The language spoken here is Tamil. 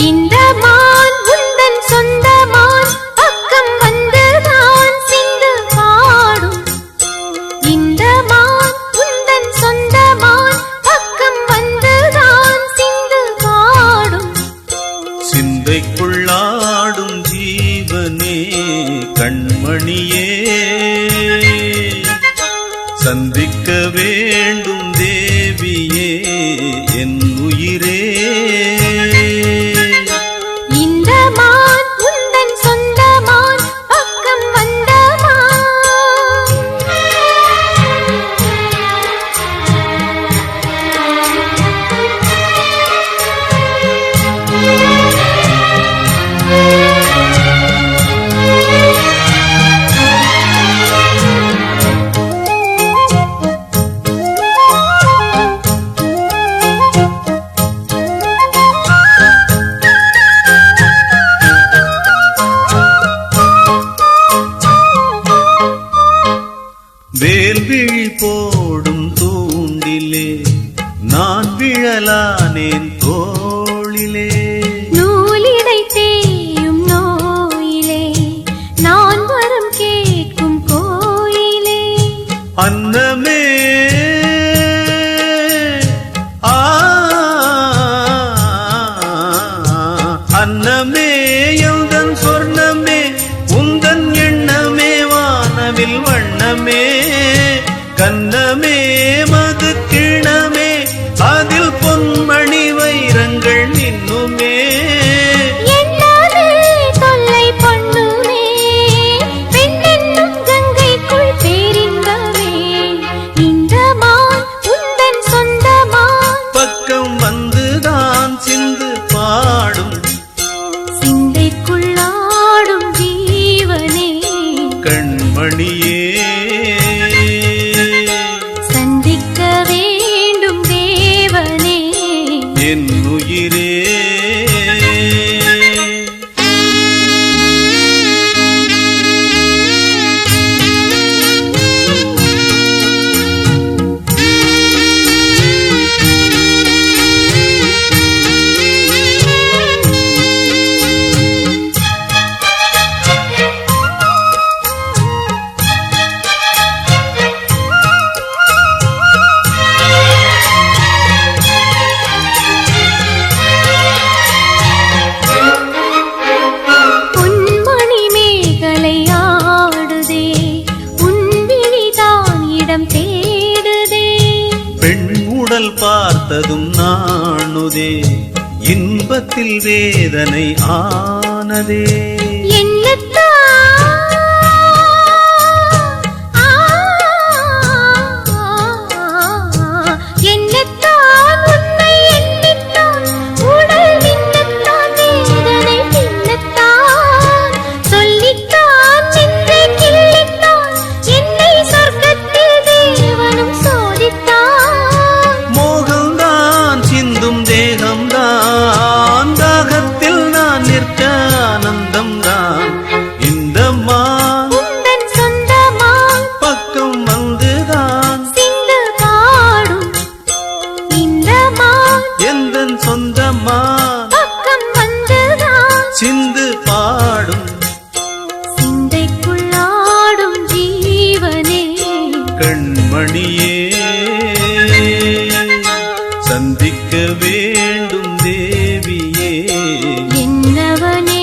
இந்த மான் உந்தன் சொந்த மான் பக்கம் வந்து நான் சிந்து பாடும். இந்த மான் சந்திக்க வேண்டும் தேவியே நீங்களானேன் தோளிலே. நூலிடை தேயும் நோயிலே நான் வரம் கேட்கும் கோயிலே. அன்னமே. அன்னமே எந்தன் சொர்ணமே உந்தன் எண்ணமே வானவில் வண்ணமே கண்ணமே மணியே சந்திக்க வேண்டும் தேவனே. என் உயிரே பாடல் பார்த்ததும் நாணுதே. இன்பத்தில் வேதனை ஆனதே. மணியே. சந்திக்க வேண்டும் தேவியே. என்னவனே